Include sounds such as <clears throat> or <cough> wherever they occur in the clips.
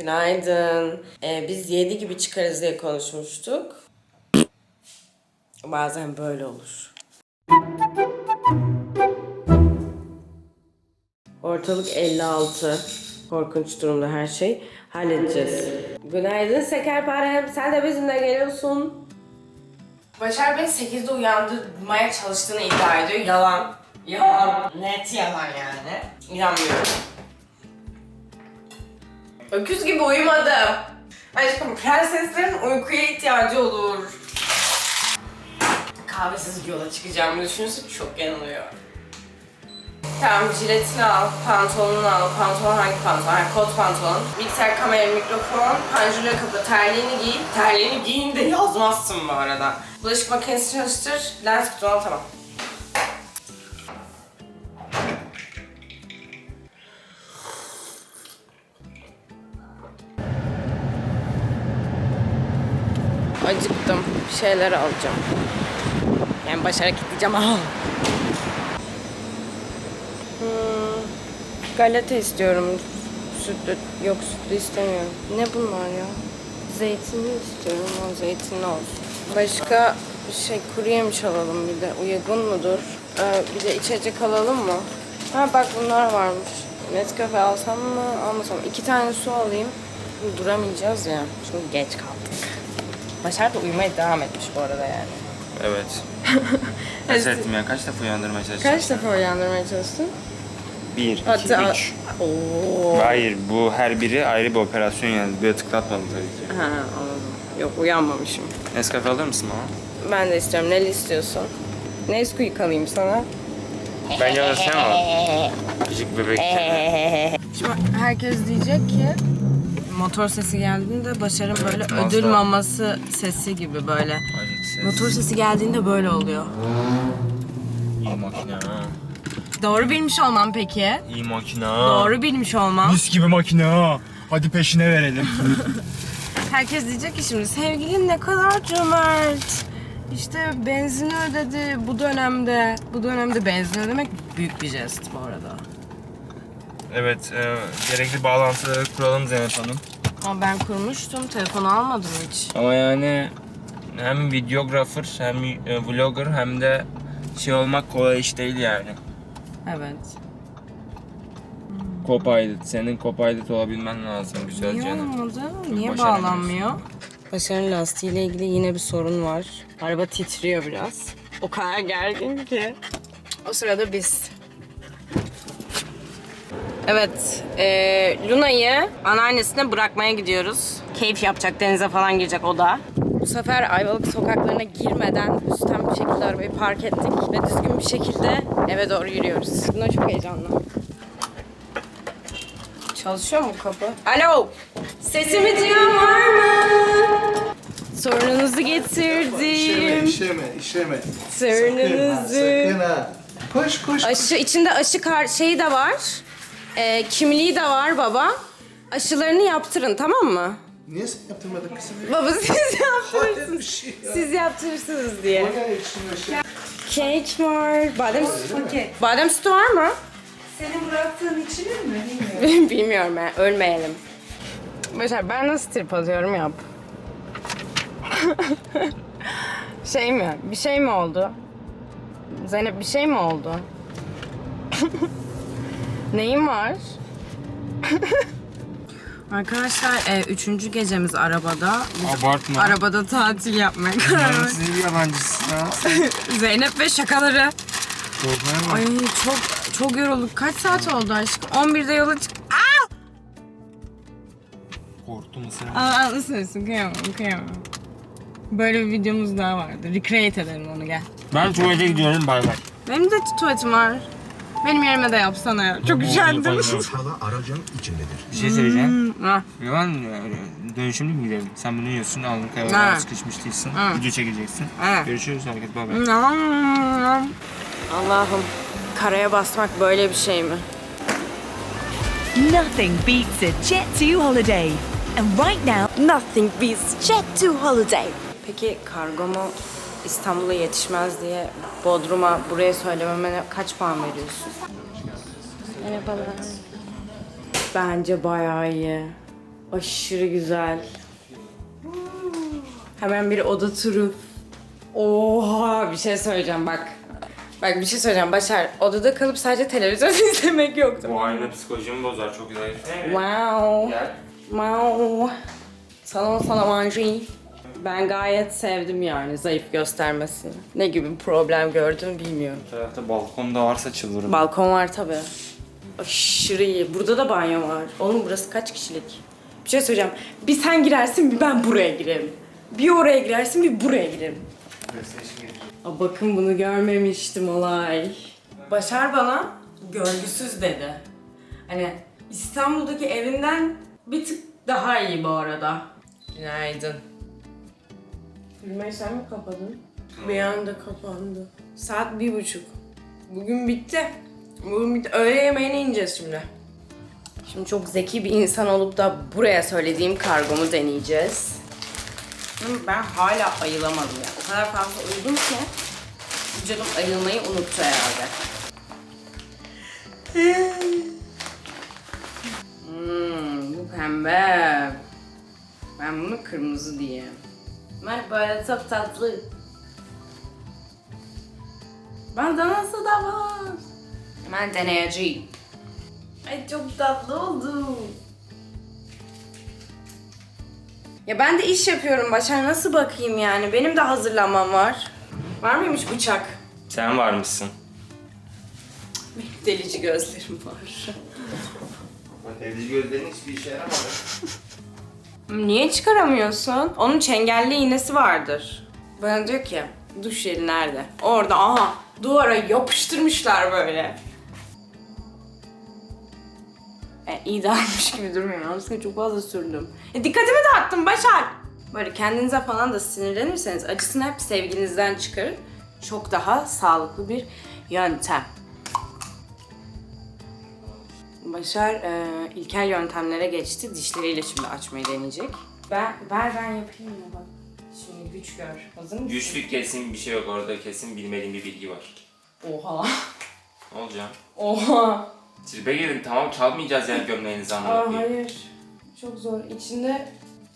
Günaydın. Ee, biz 7 gibi çıkarız diye konuşmuştuk. Bazen böyle olur. Ortalık 56. Korkunç durumda her şey. Halledeceğiz. Günaydın Sekerparem. Sen de bizimle geliyorsun. Başar beni 8'de uyandırmaya çalıştığını iddia ediyor. Yalan. Yalan. Net yalan yani. İnanmıyorum. Öküz gibi uyumadım. Aşkım prenseslerin uykuya ihtiyacı olur. Kahvesiz yola çıkacağımı düşünürse çok yanılıyor. Tamam jiletini al, pantolonunu al. Pantolon hangi pantolon? Ha, kot pantolon. Mikser, kamera, mikrofon, panjurla kapı, terliğini giy. Terliğini giyin de yazmazsın bu arada. Bulaşık makinesi çalıştır, lens kutunu al tamam. Şeyler alacağım. Yani başarak gideceğim. Aha. Hmm, galeta istiyorum. Sütlü, yok sütlü istemiyorum. Ne bunlar ya? Zeytinli istiyorum. O zeytinli olsun. Başka şey kuru yemiş alalım bir de. Uygun mudur? Ee, bir de içecek alalım mı? Ha bak bunlar varmış. Nescafe alsam mı almasam? İki tane su alayım. Duramayacağız ya. Çünkü geç kaldık. Başar da uyumaya devam etmiş bu arada yani. Evet. <laughs> Pes ettim ya. Kaç defa uyandırmaya çalıştım? Kaç defa uyandırmaya çalıştın? Bir, iki, Hatta... üç. Oo. Hayır bu her biri ayrı bir operasyon yani. Böyle tıklatmadım tabii ki. Ha anladım. Yok uyanmamışım. Nescafe alır mısın bana? Ben de istiyorum. Neli istiyorsun? Nesquik alayım sana. Ben yalasam ama. Küçük bebek. <laughs> Şimdi herkes diyecek ki motor sesi geldiğinde Başar'ın böyle Mazda. ödül maması sesi gibi böyle. Motor sesi geldiğinde böyle oluyor. İyi makine ha. Doğru bilmiş olmam peki. İyi makine Doğru bilmiş olmam. Mis gibi makine ha. Hadi peşine verelim. <laughs> Herkes diyecek ki şimdi sevgilin ne kadar cömert. İşte benzini ödedi bu dönemde. Bu dönemde benzin ödemek büyük bir jest bu arada. evet, e, gerekli bağlantıları kuralım Zeynep Hanım. Ama ben kurmuştum. Telefonu almadım hiç. Ama yani hem videographer hem e, vlogger hem de şey olmak kolay iş değil yani. Evet. Copilot. Senin Copilot olabilmen lazım güzel Niye canım. olmadı? Niye başaramıyorsun. bağlanmıyor? Başar'ın lastiğiyle ilgili yine bir sorun var. Araba titriyor biraz. O kadar gergin ki. O sırada biz. Evet, e, Luna'yı anneannesine bırakmaya gidiyoruz. Keyif yapacak, denize falan girecek o da. Bu sefer Ayvalık sokaklarına girmeden üstten bir şekilde arabayı park ettik ve düzgün bir şekilde eve doğru yürüyoruz. Luna çok heyecanlı. Çalışıyor mu kapı? Alo! Sesimi duyan var mı? Sorununuzu getirdim. İşeme, işeme, işeme. Sorununuzu. Sakın ha. Koş, koş. Aşı, içinde aşı kar şeyi de var. Ee, kimliği de var baba. Aşılarını yaptırın tamam mı? Niye sen yaptırmadın kızım? Baba siz yaptırırsınız. şey ya. Siz yaptırırsınız diye. O ne içinde şey? Kek var. Badem sütü. Badem sütü var mı? Senin bıraktığın içilir mi bilmiyorum. <laughs> Bilmiyorum ben. Ölmeyelim. Başar ben nasıl trip atıyorum yap. <laughs> şey mi? Bir şey mi oldu? Zeynep bir şey mi oldu? <laughs> Neyin var? Arkadaşlar e, üçüncü gecemiz arabada. Biz Abartma. arabada tatil yapmaya karar verdik. sizi yabancısın ha. <laughs> Zeynep ve şakaları. Korkmaya bak. Ay çok çok yorulduk. Kaç saat oldu aşkım? 11'de yola çık. Aa! Korktum ısırma. Aa, nasıl söylesin? Kıyamam, kıyamam. Böyle bir videomuz daha vardı. Recreate edelim onu gel. Ben tuvalete gidiyorum bay bay. Benim de tuvaletim var. Benim yerime de yapsana ya. Çok üşendim. Aşağıda aracın içindedir. Bir şey söyleyeceğim. Ha, Yalan dönüşümlü mü gidelim? Sen bunu yiyorsun, alnın Ha. sıkışmış değilsin. Ha. Video çekeceksin. Ha. Görüşürüz herkes bay bay. Allah'ım karaya basmak böyle bir şey mi? Nothing beats a Jet2 holiday. And right now, Nothing beats jet to holiday. Peki kargomu İstanbul'a yetişmez diye Bodrum'a buraya söylememe kaç puan veriyorsun? Merhabalar. Bence bayağı iyi. Aşırı güzel. Hemen bir oda turu. Oha bir şey söyleyeceğim bak. Bak bir şey söyleyeceğim Başar. Odada kalıp sadece televizyon <laughs> izlemek yok. Bu aynı psikolojimi bozar çok güzel. Wow. Gel. Wow. Salon salamanji. Ben gayet sevdim yani zayıf göstermesini. Ne gibi bir problem gördüm bilmiyorum. Bu tarafta balkonda varsa çıldırırım. Balkon var tabi. Aşırı iyi. Burada da banyo var. Oğlum burası kaç kişilik? Bir şey söyleyeceğim. Bir sen girersin bir ben buraya girerim. Bir oraya girersin bir buraya girerim. Aa, bakın bunu görmemiştim olay. Başar bana görgüsüz dedi. Hani İstanbul'daki evinden bir tık daha iyi bu arada. Günaydın. Filmayı sen mi kapadın? Bir anda kapandı. Saat bir buçuk. Bugün bitti. Bugün bitti. Öğle yemeğine ineceğiz şimdi. Şimdi çok zeki bir insan olup da buraya söylediğim kargomu deneyeceğiz. Ben hala ayılamadım ya. O kadar fazla uyudum ki vücudum ayılmayı unuttu herhalde. Hmm, bu pembe. Ben bunu kırmızı diye. Bak böyle çok tatlı. Bandanası da var. Hemen deneyeceğim. Ay çok tatlı oldu. Ya ben de iş yapıyorum Başar. Nasıl bakayım yani? Benim de hazırlanmam var. Var mıymış bıçak? Sen var mısın? Benim delici gözlerim var. Evci gözlerin hiçbir işe yaramadı. <laughs> Niye çıkaramıyorsun? Onun çengelli iğnesi vardır. Bana diyor ki duş jeli nerede? Orada aha duvara yapıştırmışlar böyle. E, iyi dağılmış gibi durmuyor. Yalnız çok fazla sürdüm. E, dikkatimi dağıttım Başar. Böyle kendinize falan da sinirlenirseniz acısını hep sevginizden çıkarın. Çok daha sağlıklı bir yöntem. Başar e, ilkel yöntemlere geçti. Dişleriyle şimdi açmayı deneyecek. Ben, ver ben yapayım ya bak. Şimdi güç gör. Hazır mısın? Güçlü kesin bir şey yok orada kesin bilmediğim bir bilgi var. Oha. Ne olacak? Oha. Tribe girin tamam çalmayacağız yani gömleğinizi Aa hayır. Çok zor. İçinde...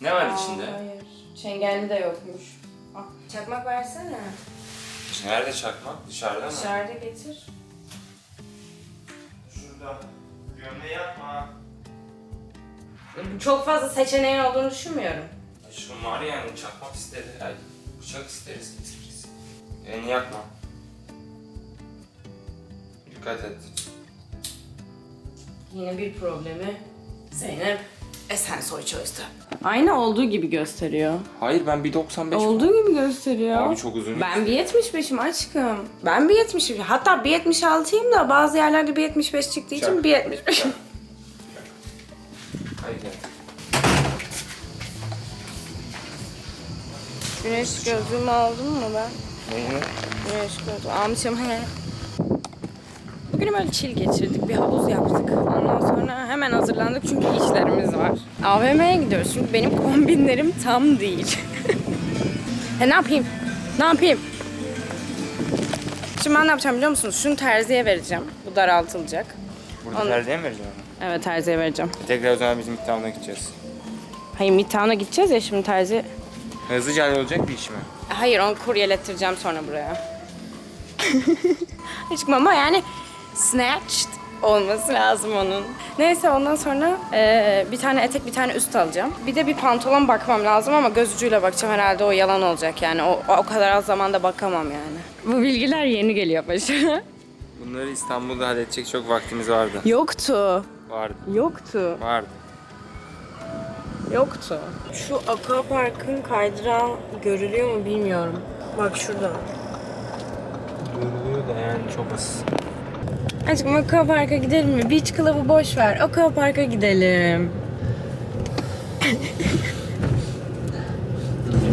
Ne var Aa, içinde? Hayır. Çengelli de yokmuş. Ah, çakmak versene. Nerede çakmak? Dışarıda mı? Dışarıda getir. Şurada. Gömleği yapma. Çok fazla seçeneğin olduğunu düşünmüyorum. Aşkım var yani çakmak istedi. Ay, bıçak isteriz isteriz. Elini yakma. Dikkat et. Yine bir problemi Zeynep Esensoy çözdü. Aynı olduğu gibi gösteriyor. Hayır ben 1.95 Olduğu gibi gösteriyor. Abi çok uzun. Ben 1.75'im aşkım. Ben 1.75'im. Hatta 1.76'yım da bazı yerlerde 1.75 çıktığı için Çak. 1.75'im. Hayır gel. Güneş gözlüğümü aldın mı ben? Neyini? Güneş gözlüğü almışım he. Bugün böyle chill geçirdik. Bir havuz yaptık. Ondan sonra hemen hazırlandık çünkü işlerimiz var. AVM'ye gidiyoruz çünkü benim <laughs> kombinlerim tam değil. <laughs> e ne yapayım? Ne yapayım? Şimdi ben ne yapacağım biliyor musunuz? Şunu terziye vereceğim. Bu daraltılacak. Burada Onu- terziye mi vereceğim? Evet terziye vereceğim. Tekrar o zaman bizim iddiamına gideceğiz. Hayır Midtown'a gideceğiz ya şimdi terzi... Hızlıca hallolacak bir iş mi? Hayır onu kuryelettireceğim sonra buraya. <laughs> Aşkım ama yani snatched olması lazım onun. Neyse ondan sonra eee, bir tane etek bir tane üst alacağım. Bir de bir pantolon bakmam lazım ama göz ucuyla bakacağım herhalde o yalan olacak yani. O, o kadar az zamanda bakamam yani. Bu bilgiler yeni geliyor başına. Bunları İstanbul'da halledecek çok vaktimiz vardı. Yoktu. Vardı. Yoktu. Vardı. Yoktu. Şu aquaparkın kaydırağı görülüyor mu bilmiyorum. Bak şurada. Görülüyor da yani çok az. Aşkım aquaparka gidelim mi? Beach Club'ı boş ver. Aquaparka gidelim.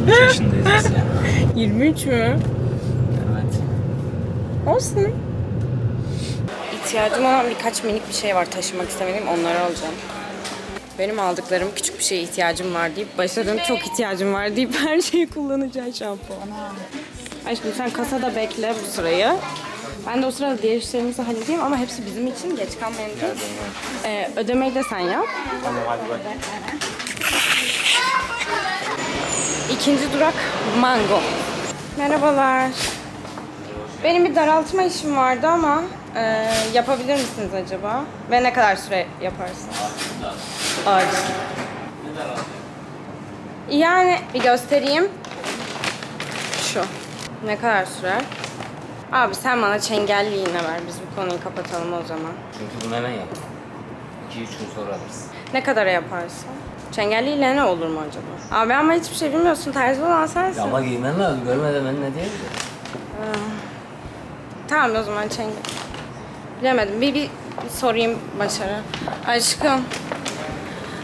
23 yaşındayız biz ya. <laughs> 23 mü? Evet. Olsun. İhtiyacım olan birkaç minik bir şey var taşımak istemediğim onları alacağım. Benim aldıklarım küçük bir şeye ihtiyacım var deyip başladım çok ihtiyacım var deyip <laughs> her şeyi kullanacağım şampuan. Aşkım sen kasada bekle bu sırayı. Ben de o sırada diğer işlerimizi halledeyim ama hepsi bizim için geç kalmayın diye. Ee, ödemeyi de sen yap. Tamam hadi bak. İkinci durak Mango. Merhabalar. Benim bir daraltma işim vardı ama e, yapabilir misiniz acaba? Ve ne kadar süre yaparsınız? Acil. Yani bir göstereyim. Şu. Ne kadar sürer? Abi sen bana çengelli iğne ver. Biz bu konuyu kapatalım o zaman. Çünkü bunu hemen yap. 2-3 gün sonra alırsın. Ne kadar yaparsın? Çengelli iğne ne olur mu acaba? Abi ama hiçbir şey bilmiyorsun. Terzi olan sensin. Ama giymen lazım. Görmeden ben ne diyeyim ki? Tamam o zaman çengel. Bilemedim. Bir, bir, bir sorayım Başar'a. Aşkım.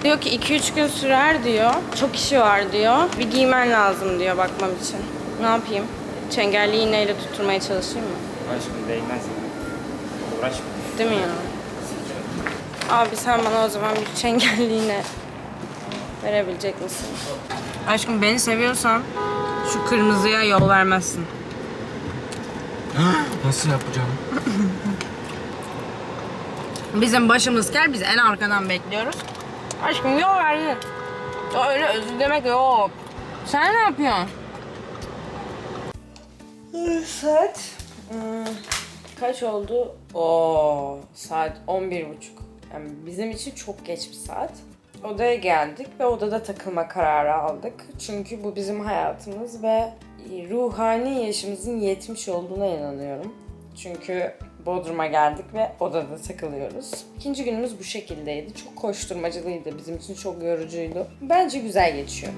Diyor ki 2-3 gün sürer diyor. Çok işi var diyor. Bir giymen lazım diyor bakmam için. Ne yapayım? Çengelli iğneyle tutturmaya çalışayım mı? Aşkım değmez. Uğraşma. Değil mi ya? Abi sen bana o zaman bir çengelli iğne verebilecek misin? Aşkım beni seviyorsan şu kırmızıya yol vermezsin. <gasps> Nasıl yapacağım? <clears throat> Bizim başımız kel, biz en arkadan bekliyoruz. Aşkım yol verdin. Ya Öyle özür demek yok. Sen ne yapıyorsun? Saat hmm, kaç oldu? Oo, saat 11.30. Yani bizim için çok geç bir saat. Odaya geldik ve odada takılma kararı aldık. Çünkü bu bizim hayatımız ve ruhani yaşımızın yetmiş olduğuna inanıyorum. Çünkü Bodrum'a geldik ve odada takılıyoruz. İkinci günümüz bu şekildeydi. Çok koşturmacılıydı. Bizim için çok yorucuydu. Bence güzel geçiyor.